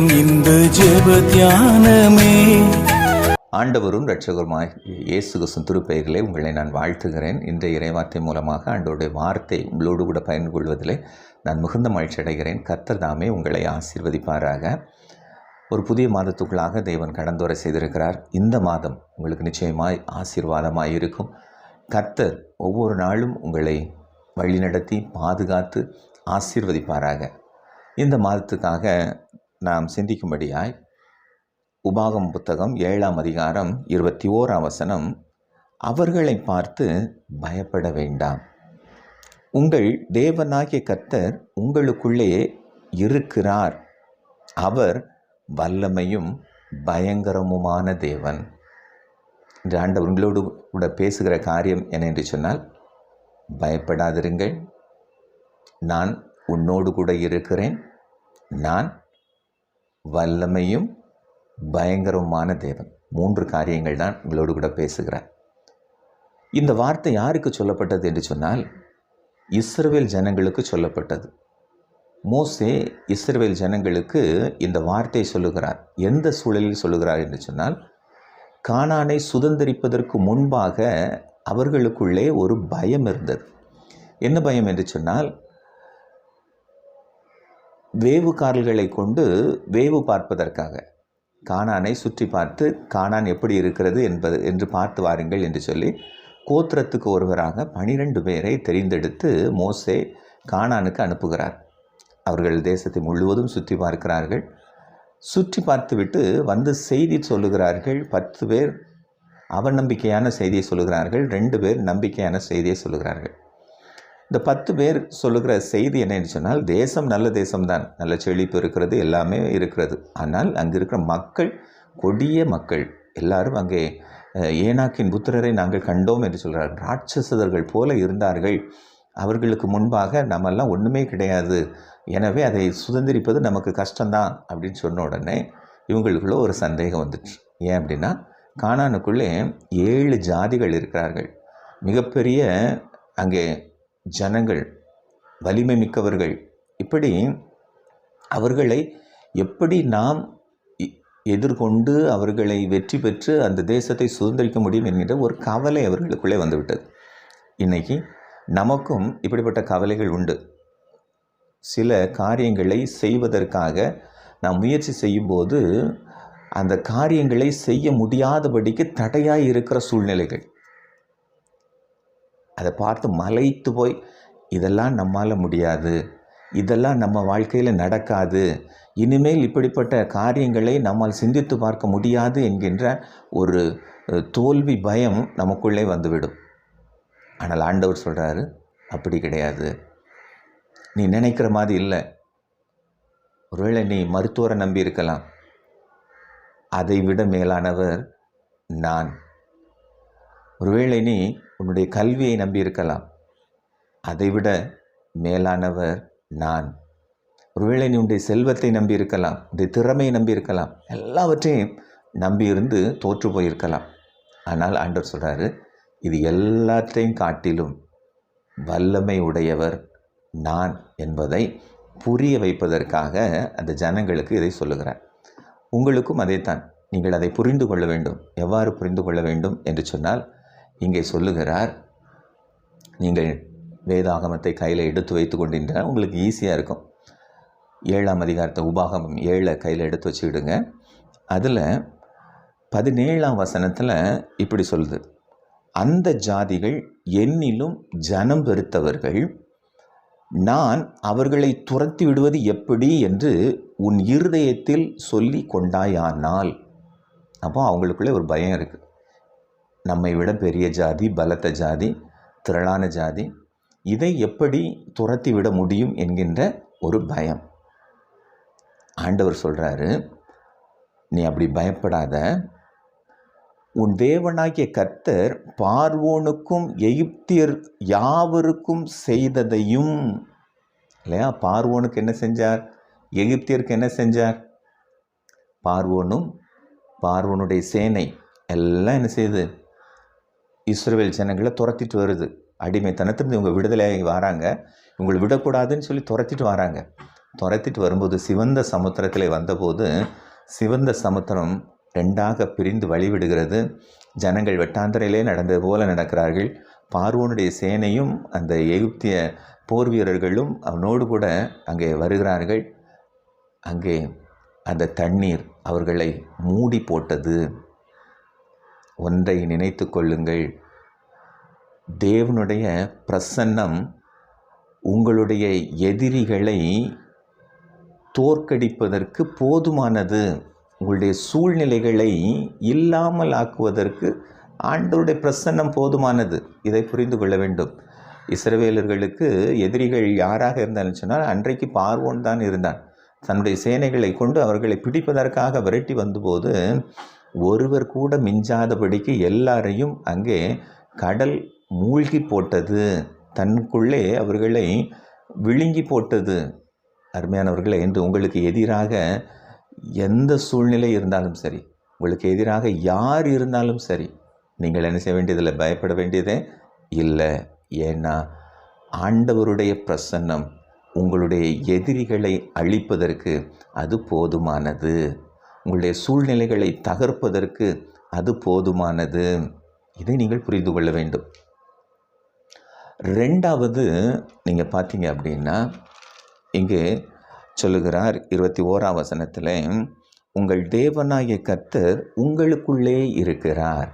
நேரம் இந்த ஜெப தியானமே. ஆண்டவரும் ரட்சகருமாய் இயேசு கிறிஸ்துவின் உங்களை நான் வாழ்த்துகிறேன். இன்றைய இறைவார்த்தை மூலமாக ஆண்டோடைய வார்த்தை உங்களோடு கூட பயன் கொள்வதிலே நான் மிகுந்த மகிழ்ச்சி அடைகிறேன். கர்த்தர் தாமே உங்களை ஆசீர்வதிப்பாராக. ஒரு புதிய மாதத்துக்குள்ளாக தேவன் கடந்து வர செய்திருக்கிறார். இந்த மாதம் உங்களுக்கு நிச்சயமாய் ஆசீர்வாதமாக இருக்கும். கர்த்தர் ஒவ்வொரு நாளும் உங்களை வழிநடத்தி பாதுகாத்து ஆசீர்வதிப்பாராக. இந்த மாதத்துக்காக நாம் சிந்திக்கும்படியாய் உபாகம் புத்தகம் ஏழாம் அதிகாரம் இருபத்தி ஓராம் வசனம் அவர்களை பார்த்து பயப்பட வேண்டாம். உங்கள் தேவனாகிய கர்த்தர் உங்களுக்குள்ளே இருக்கிறார். அவர் வல்லமையும் பயங்கரமுமான தேவன். இந்த ஆண்டவர் உங்களோடு கூட பேசுகிற காரியம் என்ன என்று சொன்னால் பயப்படாதிருங்கள். நான் உன்னோடு கூட இருக்கிறேன். நான் வல்லமையும் பயங்கரமான தேவன். மூன்று காரியங்கள் தான் உங்களோடு கூட பேசுகிறார் இந்த வார்த்தை யாருக்கு சொல்லப்பட்டது என்று சொன்னால் இஸ்ரவேல் ஜனங்களுக்கு சொல்லப்பட்டது. மோசே இஸ்ரவேல் ஜனங்களுக்கு இந்த வார்த்தை சொல்லுகிறார். எந்த சூழலில் சொல்லுகிறார் என்று சொன்னால் கானானை சுதந்திரிப்பதற்கு முன்பாக அவர்களுக்குள்ளே ஒரு பயம் இருந்தது. என்ன பயம் என்று சொன்னால் வேவுகாரல்களை கொண்டு வேவு பார்ப்பதற்காக. கானானை சுற்றி பார்த்து கானான் எப்படி இருக்கிறது என்பது என்று பார்த்து வாருங்கள் என்று சொல்லி கோத்திரத்துக்கு ஒருவராக பனிரெண்டு பேரை தெரிந்தெடுத்து மோசே கானானுக்கு அனுப்புகிறார். அவர்கள் தேசத்தை முழுவதும் சுற்றி பார்க்கிறார்கள். சுற்றி பார்த்துவிட்டு வந்து செய்தி சொல்லுகிறார்கள். பத்து பேர் அவநம்பிக்கையான செய்தியை சொல்லுகிறார்கள். ரெண்டு பேர் நம்பிக்கையான செய்தியை சொல்லுகிறார்கள். இந்த பத்து பேர் சொல்லுகிற செய்தி என்னன்னு சொன்னால் தேசம் நல்ல தேசம்தான். நல்ல செழிப்பு இருக்கிறது எல்லாமே இருக்கிறது. ஆனால் அங்கே இருக்கிற மக்கள் கொடிய மக்கள் எல்லாரும் அங்கே ஏனாக்கின் புத்திரரை நாங்கள் கண்டோம் என்று சொல்கிறார் ராட்சசதர்கள் போல இருந்தார்கள். அவர்களுக்கு முன்பாக நம்மெல்லாம் ஒன்றுமே கிடையாது. எனவே அதை சுதந்திரிப்பது நமக்கு கஷ்டம்தான் அப்படின்னு சொன்ன உடனே இவங்களுக்குள்ள ஒரு சந்தேகம் வந்துச்சு. ஏன் அப்படின்னா காணானுக்குள்ளே ஏழு ஜாதிகள் இருக்கிறார்கள். மிகப்பெரிய அங்கே ஜனங்கள் வலிமை மிக்கவர்கள். இப்படி அவர்களை எப்படி நாம் எதிர்கொண்டு அவர்களை வெற்றி பெற்று அந்த தேசத்தை சுதந்திரிக்க முடியும் என்கிற ஒரு கவலை அவர்களுக்குள்ளே வந்துவிட்டது. இன்றைக்கி நமக்கும் இப்படிப்பட்ட கவலைகள் உண்டு. சில காரியங்களை செய்வதற்காக நாம் முயற்சி செய்யும்போது அந்த காரியங்களை செய்ய முடியாதபடிக்கு தடையாக இருக்கிற சூழ்நிலைகள். அதை பார்த்து மலைத்து போய் இதெல்லாம் நம்மால் முடியாது. இதெல்லாம் நம்ம வாழ்க்கையில் நடக்காது. இனிமேல் இப்படிப்பட்ட காரியங்களை நம்மால் சிந்தித்து பார்க்க முடியாது என்கின்ற ஒரு தோல்வி பயம் நமக்குள்ளே வந்துவிடும். ஆனால் ஆண்டவர் சொல்கிறாரு அப்படி கிடையாது. நீ நினைக்கிற மாதிரி இல்லை. ஒருவேளை நீ மருத்துவரை நம்பி இருக்கலாம். அதை விட மேலானவர் நான். ஒருவேளை நீ உன்னுடைய கல்வியை நம்பி இருக்கலாம். அதைவிட மேலானவர் நான். ஒருவேளை நீ உன்னுடைய செல்வத்தை நம்பி இருக்கலாம் உன்னுடைய திறமையை நம்பி இருக்கலாம் எல்லாவற்றையும் நம்பி இருந்து தோற்று போயிருக்கலாம். ஆனால் ஆண்டவர் சொல்கிறாரு இது எல்லாத்தையும் காட்டிலும் வல்லமை உடையவர் நான் என்பதை புரிய வைப்பதற்காக அந்த ஜனங்களுக்கு இதை சொல்லுகிறார். உங்களுக்கும் அதைத்தான். நீங்கள் அதை புரிந்து கொள்ள வேண்டும். எவ்வாறு புரிந்து கொள்ள வேண்டும் என்று சொன்னால் இங்கே சொல்லுகிறார் நீங்கள் வேதாகமத்தை கையில் எடுத்து வைத்து கொண்டிருந்தால் உங்களுக்கு ஈஸியாக இருக்கும். ஏழாம் அதிகாரத்தை உபாகமம் ஏழை கையில் எடுத்து வச்சுக்கிடுங்க. அதில் பதினேழாம் வசனத்தில் இப்படி சொல்லுது. அந்த ஜாதிகள் என்னிலும் ஜனம் பெருத்தவர்கள் நான் அவர்களை துரத்தி விடுவது எப்படி என்று உன் இருதயத்தில் சொல்லி கொண்டாயானால்? அப்போ அவங்களுக்குள்ளே ஒரு பயம் இருக்குது நம்மை விட பெரிய ஜாதி பலத்த ஜாதி திரளான ஜாதி இதை எப்படி துரத்தி விட முடியும் என்கின்ற ஒரு பயம். ஆண்டவர் சொல்கிறாரு நீ அப்படி பயப்படாத. உன் தேவனாகிய கர்த்தர் பார்வோனுக்கும் எகிப்தியர் யாவருக்கும் செய்ததையும் இல்லையா? பார்வோனுக்கு என்ன செஞ்சார்? எகிப்தியருக்கு என்ன செஞ்சார்? பார்வோனும் பார்வோனுடைய சேனை எல்லாம் என்ன செய்யுது இஸ்ரேல் ஜனங்களை துரத்திட்டு வருது. அடிமைத்தனத்திலிருந்து இவங்க விடுதலையாகி வராங்க. இவங்களை விடக்கூடாதுன்னு சொல்லி துரத்திட்டு வராங்க. துரத்திட்டு வரும்போது சிவந்த சமுத்திரத்தில் வந்தபோது சிவந்த சமுத்திரம் ரெண்டாக பிரிந்து வழிவிடுகிறது. ஜனங்கள் வெட்டாந்தரையிலே நடந்தது போல நடக்கிறார்கள். பார்வோனுடைய சேனையும் அந்த எகிப்திய போர் வீரர்களும் அவனோடு கூட அங்கே வருகிறார்கள். அங்கே அந்த தண்ணீர் அவர்களை மூடி போட்டது. ஒன்றை நினைத்து கொள்ளுங்கள். தேவனுடைய பிரசன்னம் உங்களுடைய எதிரிகளை தோற்கடிப்பதற்கு போதுமானது. உங்களுடைய சூழ்நிலைகளை இல்லாமல் ஆக்குவதற்கு ஆண்டவருடைய பிரசன்னம் போதுமானது. இதை புரிந்து கொள்ள வேண்டும். இஸ்ரவேலர்களுக்கு எதிரிகள் யாராக இருந்தாலும் சொன்னால் அன்றைக்கு பார்வோன் தான் இருந்தான். தன்னுடைய சேனைகளை கொண்டு அவர்களை பிடிப்பதற்காக விரட்டி வந்தபோது ஒருவர் கூட மிஞ்சாதபடிக்கு எல்லாரையும் அங்கே கடல் மூழ்கி போட்டது. தன்னுக்குள்ளே அவர்களை விழுங்கி போட்டது. அருமையானவர்களே என்று உங்களுக்கு எதிராக எந்த சூழ்நிலை இருந்தாலும் சரி உங்களுக்கு எதிராக யார் இருந்தாலும் சரி நீங்கள் என்ன செய்ய வேண்டியதில்லை பயப்பட வேண்டியதே இல்லை. ஏன்னா ஆண்டவருடைய பிரசன்னம் உங்களுடைய எதிரிகளை அழிப்பதற்கு அது போதுமானது. உங்களுடைய சூழ்நிலைகளை தகர்ப்பதற்கு அது போதுமானது. இதை நீங்கள் புரிந்து கொள்ள வேண்டும். ரெண்டாவது நீங்கள் பார்த்தீங்க அப்படின்னா இங்கே சொல்லுகிறார் இருபத்தி ஓராம் வசனத்தில் உங்கள் தேவனாகிய கத்தர் உங்களுக்குள்ளே இருக்கிறார்.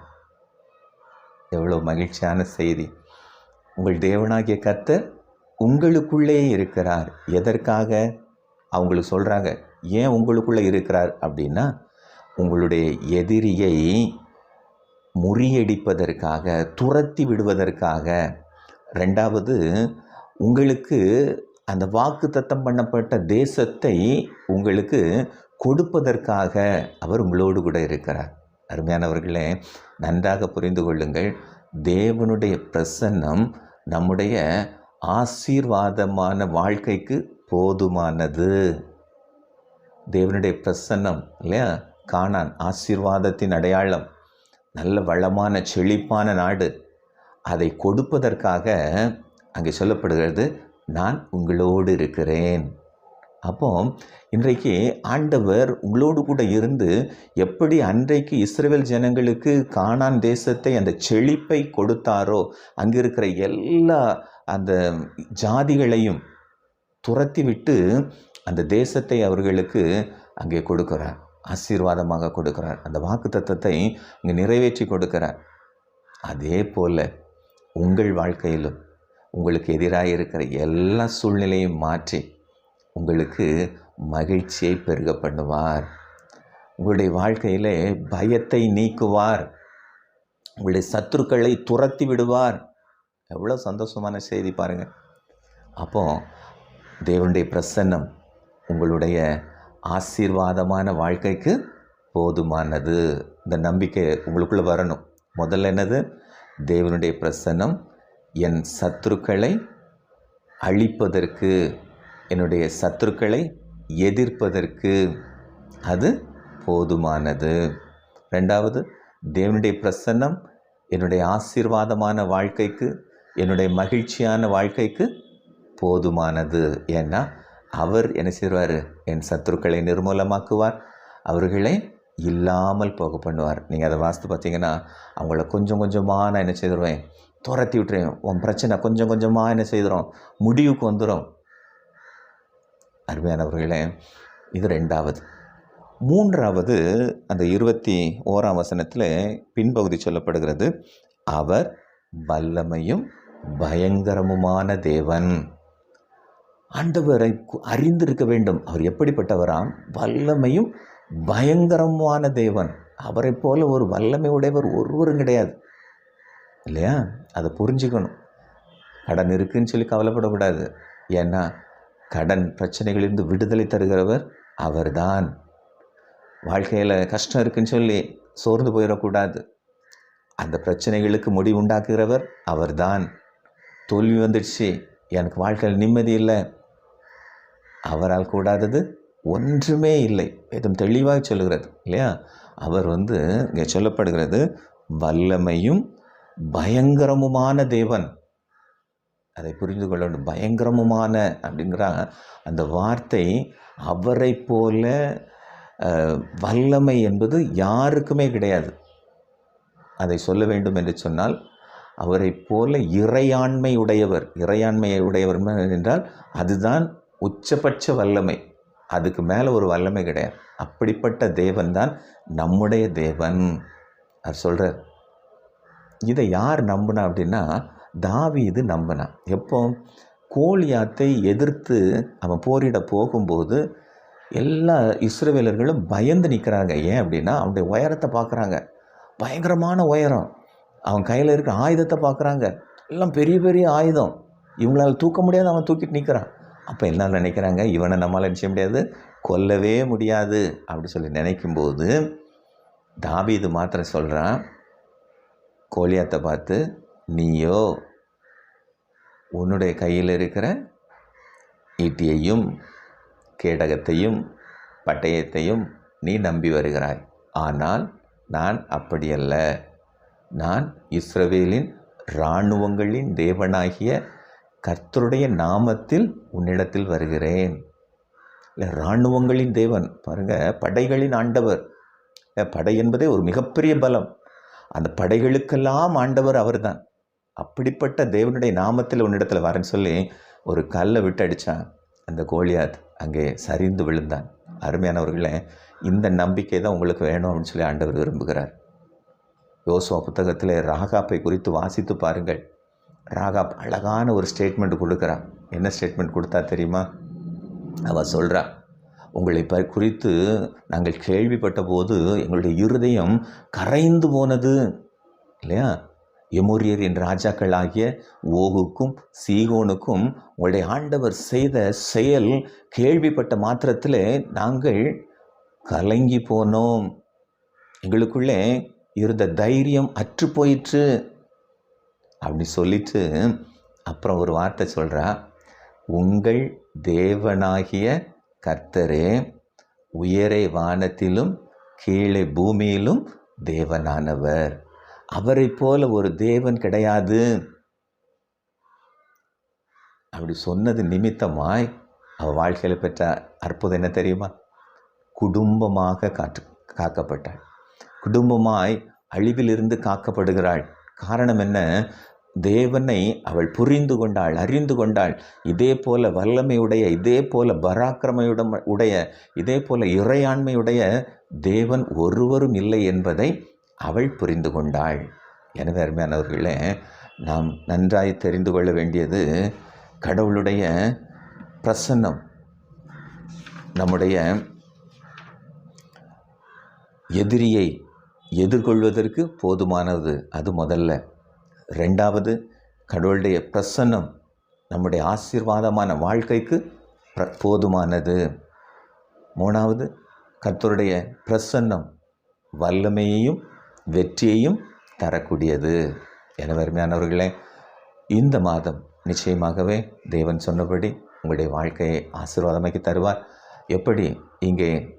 எவ்வளோ மகிழ்ச்சியான செய்தி. உங்கள் தேவனாகிய கத்தர் உங்களுக்குள்ளே இருக்கிறார். எதற்காக? அவங்களுக்கு சொல்கிறாங்க ஏன் உங்களுக்குள்ளே இருக்கிறார் அப்படின்னா உங்களுடைய எதிரியை முறியடிப்பதற்காக துரத்தி விடுவதற்காக. ரெண்டாவது உங்களுக்கு அந்த வாக்கு தத்தம் பண்ணப்பட்ட தேசத்தை உங்களுக்கு கொடுப்பதற்காக அவர் உங்களோடு கூட இருக்கிறார். அருமையானவர்களே நன்றாக புரிந்து கொள்ளுங்கள். தேவனுடைய பிரசன்னம் நம்முடைய ஆசீர்வாதமான வாழ்க்கைக்கு போதுமானது. தேவனுடைய பிரசன்னம் இல்லையா? காணான் ஆசீர்வாதத்தின் அடையாளம். நல்ல வளமான செழிப்பான நாடு. அதை கொடுப்பதற்காக அங்கே சொல்லப்படுகிறது நான் உங்களோடு இருக்கிறேன். அப்போ இன்றைக்கு ஆண்டவர் உங்களோடு கூட இருந்து எப்படி அன்றைக்கு இஸ்ரேல் ஜனங்களுக்கு காணான் தேசத்தை அந்த செழிப்பை கொடுத்தாரோ அங்கே இருக்கிற எல்லா அந்த ஜாதிகளையும் துரத்தி விட்டு அந்த தேசத்தை அவர்களுக்கு அங்கே கொடுக்கிறார். ஆசீர்வாதமாக கொடுக்கிறார். அந்த வாக்கு தத்தத்தை இங்கே நிறைவேற்றி கொடுக்கிறார். அதே போல் உங்கள் வாழ்க்கையிலும் உங்களுக்கு எதிராக இருக்கிற எல்லா சூழ்நிலையும் மாற்றி உங்களுக்கு மகிழ்ச்சியை பெருக பண்ணுவார் உங்களுடைய வாழ்க்கையிலே பயத்தை நீக்குவார். உங்களுடைய சத்துருக்களை துரத்தி விடுவார். எவ்வளோ சந்தோஷமான செய்தி பாருங்கள் அப்போ தேவனுடைய பிரசன்னம் உங்களுடைய ஆசீர்வாதமான வாழ்க்கைக்கு போதுமானது. இந்த நம்பிக்கை உங்களுக்குள்ளே வரணும். முதல்ல என்னது? தேவனுடைய பிரசன்னம் என் சத்துருக்களை அழிப்பதற்கு என்னுடைய சத்துருக்களை எதிர்ப்பதற்கு அது போதுமானது. ரெண்டாவது தேவனுடைய பிரசன்னம் என்னுடைய ஆசீர்வாதமான வாழ்க்கைக்கு என்னுடைய மகிழ்ச்சியான வாழ்க்கைக்கு போதுமானது. ஏன்னா அவர் என்ன செய்வார்? என் சத்துருக்களை நிர்மூலமாக்குவார். அவர்களை இல்லாமல் போக பண்ணுவார். நீங்கள் அதை வாஸ்து பார்த்தீங்கன்னா அவங்கள கொஞ்சம் கொஞ்சமாக நான் என்ன செய்திருவேன்? துரத்தி விட்டுருவேன். உன் பிரச்சனை கொஞ்சம் கொஞ்சமாக என்ன செய்திரும்? முடிவுக்கு வந்துடும் அருமையானவர்களே இது ரெண்டாவது. மூன்றாவது அந்த இருபத்தி ஓராம் வசனத்தில் பின்பகுதி சொல்லப்படுகிறது அவர் வல்லமையும் பயங்கரமுமான தேவன். ஆண்டவரை அறிந்திருக்க வேண்டும். அவர் எப்படிப்பட்டவராம்? வல்லமையும் பயங்கரமான தேவன். அவரை போல ஒரு வல்லமை உடையவர் ஒருவரும் கிடையாது. இல்லையா? அதை புரிஞ்சுக்கணும். கடன் இருக்குன்னு சொல்லி கவலைப்படக்கூடாது. ஏன்னா கடன் பிரச்சனைகளிலிருந்து விடுதலை தருகிறவர் அவர்தான். வாழ்க்கையில் கஷ்டம் இருக்குன்னு சொல்லி சோர்ந்து போயிடக்கூடாது. அந்த பிரச்சனைகளுக்கு முடிவு உண்டாக்குகிறவர் அவர்தான். தோல்வி வந்துடுச்சு. எனக்கு வாழ்க்கையில் நிம்மதி இல்லை. அவரால் கூடாதது ஒன்றுமே இல்லை. வேதம் தெளிவாக சொல்லுகிறது இல்லையா? அவர் வந்து இங்கே சொல்லப்படுகிறது வல்லமையும் பயங்கரமுமான தேவன். அதை புரிந்து கொள்ள வேண்டும். பயங்கரமுமான அப்படிங்கிற அந்த வார்த்தை அவரை போல வல்லமை என்பது யாருக்குமே கிடையாது. அதை சொல்ல வேண்டும் என்று சொன்னால் அவரை போல இறையாண்மை உடையவர் இறையாண்மை உடையவர் என்றால் அதுதான் உச்சபட்ச வல்லமை. அதுக்கு மேலே ஒரு வல்லமை கிடையாது. அப்படிப்பட்ட தேவன் தான் நம்முடைய தேவன். அவர் சொல்கிறார் இதை யார் நம்பினா அப்படின்னா தாவி இது நம்பினான் எப்போ கோழியாத்தை எதிர்த்து அவன் போரிட போகும்போது எல்லா இஸ்ரவேலர்களும் பயந்து நிற்கிறாங்க ஏன் அப்படின்னா அவனுடைய உயரத்தை பார்க்குறாங்க. பயங்கரமான உயரம். அவன் கையில் இருக்கிற ஆயுதத்தை பார்க்குறாங்க. எல்லாம் பெரிய பெரிய ஆயுதம். இவங்களால் தூக்க முடியாது அவன் தூக்கிட்டு நிற்கிறான் அப்போ என்ன நினைக்கிறாங்க? இவனை நம்மளால் நிச்சய முடியாது? கொல்லவே முடியாது. அப்படி சொல்லி நினைக்கும்போது இது மாத்திரம் சொல்கிறான் கோலியாத்தை பார்த்து நீயோ உன்னுடைய கையில் இருக்கிற ஈட்டியையும் கேடகத்தையும் பட்டயத்தையும் நீ நம்பி வருகிறாய். ஆனால் நான் அப்படியல்ல. நான் இஸ்ரவேலின் இராணுவங்களின் தேவனாகிய கர்த்தருடைய நாமத்தில் உன்னிடத்தில் வருகிறேன். இல்லை இராணுவங்களின் தேவன் பாருங்கள் படைகளின் ஆண்டவர். படை என்பதே ஒரு மிகப்பெரிய பலம். அந்த படைகளுக்கெல்லாம் ஆண்டவர் அவர்தான். அப்படிப்பட்ட தேவனுடைய நாமத்தில் உன்னிடத்தில் வரேன்னு சொல்லி ஒரு கல்லை விட்டு அடித்தான் அந்த கோலியாத் அங்கே சரிந்து விழுந்தான். அருமையானவர்களே இந்த நம்பிக்கை தான் உங்களுக்கு வேணும் அப்படின்னு சொல்லி ஆண்டவர் விரும்புகிறார். யோசுவா புத்தகத்தில் ராகாப்பை குறித்து வாசித்து பாருங்கள். ராகாப் அழகான ஒரு ஸ்டேட்மெண்ட் கொடுக்குறான். என்ன ஸ்டேட்மெண்ட் கொடுத்தா தெரியுமா? அவள் சொல்கிறா உங்களை ப குறித்து நாங்கள் கேள்விப்பட்ட போது எங்களுடைய இருதயம் கரைந்து போனது. இல்லையா? எமோரியரின் ராஜாக்களாகிய ஓகுக்கும் சீகோனுக்கும் உங்களுடைய ஆண்டவர் செய்த செயல் கேள்விப்பட்ட மாத்திரத்தில் நாங்கள் கலங்கி போனோம். எங்களுக்குள்ளே இருந்த தைரியம் அற்று போயிற்று. அப்படி சொல்லிட்டு அப்புறம் ஒரு வார்த்தை சொல்கிறா உங்கள் தேவனாகிய கர்த்தரே உயரே வானத்திலும் கீழே பூமியிலும் தேவனானவர். அவரை போல ஒரு தேவன் கிடையாது. அப்படி சொன்னது நிமித்தமாய் அவள் வாழ்க்கையில் பெற்ற அற்புதம் என்ன தெரியுமா? குடும்பமாக காற்று காக்கப்பட்டாள். குடும்பமாய் அழிவிலிருந்து காக்கப்படுகிறாள். காரணம் என்ன? தேவனை அவள் புரிந்து கொண்டாள் அறிந்து கொண்டாள். இதே போல வல்லமையுடைய இதே போல பராக்கிரமையுடன் உடைய இதே போல இறையாண்மையுடைய தேவன் ஒருவரும் இல்லை என்பதை அவள் புரிந்து கொண்டாள். எனவே அருமையானவர்களே நாம் நன்றாய் தெரிந்து கொள்ள வேண்டியது கடவுளுடைய பிரசன்னம் நம்முடைய எதிரியை எதிர்கொள்வதற்கு போதுமானது. அது முதல்ல. ரெண்டாவது கடவுளுடைய பிரசன்னம் நம்முடைய ஆசீர்வாதமான வாழ்க்கைக்கு போதுமானது. மூணாவது கர்த்தருடைய பிரசன்னம் வல்லமையையும் வெற்றியையும் தரக்கூடியது. என அருமையானவர்களே இந்த மாதம் நிச்சயமாகவே தேவன் சொன்னபடி உங்களுடைய வாழ்க்கையை ஆசீர்வாதமாக்கி தருவார். எப்படி இங்கே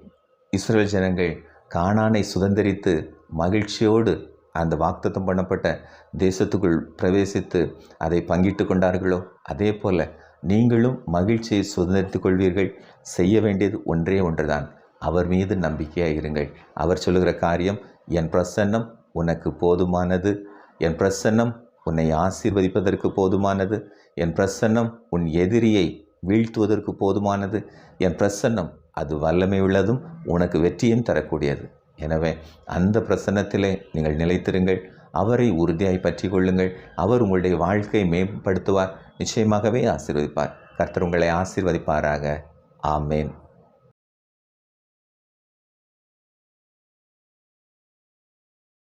இஸ்ரேல் ஜனங்கள் காணானை சுதந்திரித்து மகிழ்ச்சியோடு அந்த வாக்தத்தம் பண்ணப்பட்ட தேசத்துக்குள் பிரவேசித்து அதை பங்கிட்டு கொண்டார்களோ? அதே போல் நீங்களும் மகிழ்ச்சியை சுதந்திரித்துக் கொள்வீர்கள். செய்ய வேண்டியது ஒன்றே ஒன்றுதான். அவர் மீது நம்பிக்கையாக இருங்கள். அவர் சொல்லுகிற காரியம் என் பிரசன்னம் உனக்கு போதுமானது. என் பிரசன்னம் உன்னை ஆசீர்வதிப்பதற்கு போதுமானது. என் பிரசன்னம் உன் எதிரியை வீழ்த்துவதற்கு போதுமானது. என் பிரசன்னம் அது வல்லமை உள்ளதும் உனக்கு வெற்றியும் தரக்கூடியது. எனவே அந்த பிரசன்னத்திலே நீங்கள் நிலைத்திருங்கள். அவரை உறுதியாய் பற்றி கொள்ளுங்கள். அவர் உங்களுடைய வாழ்க்கையை மேம்படுத்துவார். நிச்சயமாகவே ஆசீர்வதிப்பார். கர்த்தர் உங்களை ஆசீர்வதிப்பாராக. ஆமேன்.